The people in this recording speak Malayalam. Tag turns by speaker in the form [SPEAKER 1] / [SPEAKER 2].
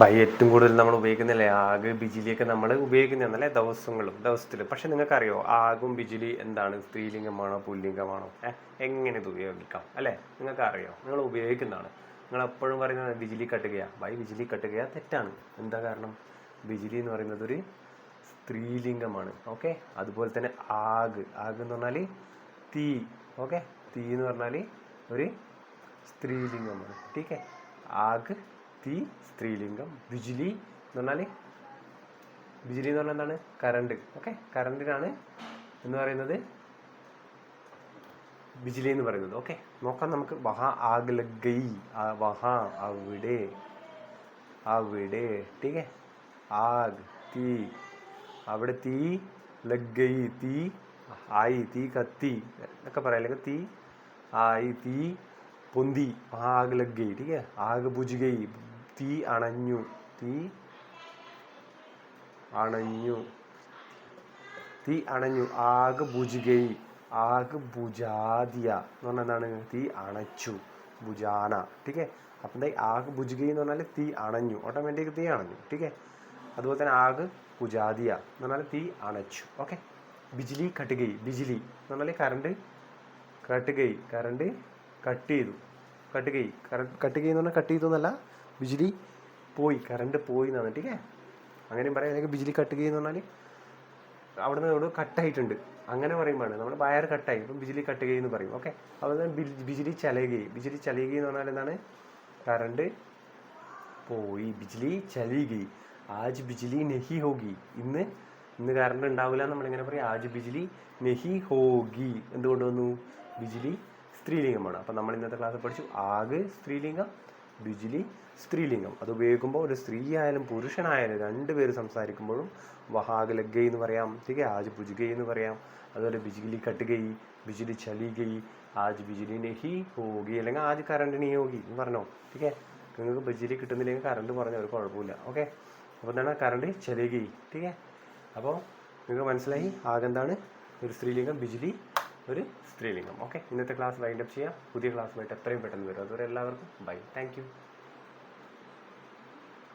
[SPEAKER 1] ബൈ ഏറ്റവും കൂടുതൽ നമ്മൾ ഉപയോഗിക്കുന്നില്ലേ? ആഗ് ബിജിലിയൊക്കെ നമ്മൾ ഉപയോഗിക്കുന്നതല്ലേ ദിവസങ്ങളും ദിവസത്തിൽ പക്ഷെ നിങ്ങൾക്കറിയോ ആഗും ബിജിലി എന്താണ്? സ്ത്രീലിംഗമാണോ പുല്ലിംഗമാണോ? എങ്ങനെ ഇത് ഉപയോഗിക്കാം? അല്ലേ? നിങ്ങൾക്കറിയോ? നിങ്ങൾ ഉപയോഗിക്കുന്നതാണ്. നിങ്ങൾ എപ്പോഴും പറയുന്നത് ബിജിലി കട്ടുകയാ. ബൈ ബിജിലി കട്ടുകയ. തെറ്റാണ്. എന്താ കാരണം? ബിജിലി എന്ന് പറയുന്നത് ഒരു സ്ത്രീലിംഗമാണ്. ഓക്കെ? അതുപോലെ തന്നെ ആഗ്. ആഗ് എന്ന് പറഞ്ഞാൽ തീ. ഓക്കെ? തീ എന്ന് പറഞ്ഞാൽ ഒരു സ്ത്രീലിംഗമാണ്. ടീക്കെ ആഗ് തീ സ്ത്രീലിംഗം ബിജിലി എന്ന് പറഞ്ഞാൽ ബിജിലി എന്ന് പറഞ്ഞാൽ എന്താണ്? Current okay? കറണ്ടിനാണ് എന്ന് പറയുന്നത് ബിജിലി എന്ന് പറയുന്നത്. ഓക്കെ? നോക്കാം നമുക്ക്. വഹാ ആഗ്ലഗൈ വഹ അവിടെ അവിടെ. ടീക്കെ ആഗ് തീ. അവിടെ തീ ലഗ്ഗൈ തീ ആയി തീ കത്തി. എന്നൊക്കെ പറയാം തീ ആയി തീ പൊന്തി. ആഗ് ലഗ്ഗൈ ടീക്കെ ആഗ് ബുജ് തീ അണഞ്ഞു. തീ അണഞ്ഞു. തീ അണഞ്ഞു. ആഗ് ഭുജികൈ ഗയി ആഗ് ബുജാദിയ എന്ന് പറഞ്ഞാൽ എന്താണ്? തീ അണച്ചു. ഭുജാന. ടീക്കേ? അപ്പം എന്താ ആഗ് ഭുജികൈ എന്ന് പറഞ്ഞാൽ തീ അണഞ്ഞു. ഓട്ടോമാറ്റിക് തീ അണഞ്ഞു. ടീക്കേ? അതുപോലെ തന്നെ ആഗ് ഭുജാദിയ എന്ന് പറഞ്ഞാൽ തീ അണച്ചു. ഓക്കെ ബിജിലി കട്ടുകൈ ബിജിലി. എന്ന് പറഞ്ഞാൽ കറണ്ട് കട്ടുകൈ കറണ്ട് കട്ട് ചെയ്തു. കട്ടുകൈ കറണ്ട് കട്ടുകൈ എന്ന് പറഞ്ഞാൽ കട്ട് ചെയ്തു എന്നല്ല. ബിജിലി പോയി കറണ്ട് പോയി എന്നാണ് ടീക്കെ അങ്ങനെയും പറയാം. അല്ലെങ്കിൽ ബിജിലി കട്ട് ചെയ്യുന്ന പറഞ്ഞാൽ അവിടെ നിന്ന് അവിടെ കട്ടായിട്ടുണ്ട് അങ്ങനെ പറയുമ്പോഴാണ് നമ്മുടെ വയർ കട്ടായി അപ്പം ബിജിലി കട്ട് എന്ന് പറയും. ഓക്കെ അതുപോലെ ബിജിലി ചലയുകയും ബിജിലി ചലയുകയും എന്ന് പറഞ്ഞാൽ എന്താണ്? കറണ്ട് പോയി. ബിജിലി ചലയുകയും. ആജ് ബിജിലി നെഹി ഹോഗി ഇന്ന് ഇന്ന് കറണ്ട് ഉണ്ടാവില്ല നമ്മളിങ്ങനെ പറയും? ആജ് ബിജിലി നെഹി ഹോഗി എന്തുകൊണ്ട് വന്നു? ബിജിലി സ്ത്രീലിംഗമാണ്. അപ്പം നമ്മൾ ഇന്നത്തെ ക്ലാസ്സിൽ പഠിച്ചു. ആഗ് സ്ത്രീലിംഗം ബിജിലി സ്ത്രീലിംഗം അത് ഉപയോഗിക്കുമ്പോൾ ഒരു സ്ത്രീ ആയാലും പുരുഷനായാലും രണ്ടുപേര് സംസാരിക്കുമ്പോഴും വഹാഗ് ലഗ്ഗൈ എന്ന് പറയാം ठीक है ആജ് ബുജ്ഗൈ എന്ന് പറയാം അതുപോലെ ബിജിലി കട്ടുകൈ ബിജിലി ചലിഗൈ ആജ് ബിജിലി നെഹി ഹോഗി അല്ലെങ്കിൽ ആജ് കറണ്ട് നെഹി ഹോഗി എന്ന് പറഞ്ഞോ ठीक है നിങ്ങൾക്ക് ബിജിലി കിട്ടുന്നില്ലെങ്കിൽ കറണ്ട് പറഞ്ഞ ഒരു കുഴപ്പമില്ല ഓക്കെ അപ്പോൾ എന്താണ് കറണ്ട് ചലിഗൈ ठीक है അപ്പോൾ നിങ്ങൾക്ക് മനസ്സിലായി ആകെന്താണ് ഒരു സ്ത്രീലിംഗം ബിജിലി ഒരു സ്ത്രീലിംഗം. ഓക്കെ ഇന്നത്തെ ക്ലാസ് വൈൻഡപ്പ് ചെയ്യാം. പുതിയ ക്ലാസ്സുമായിട്ട് എത്രയും പെട്ടെന്ന് വരും. അതുവരെ എല്ലാവർക്കും ബൈ താങ്ക്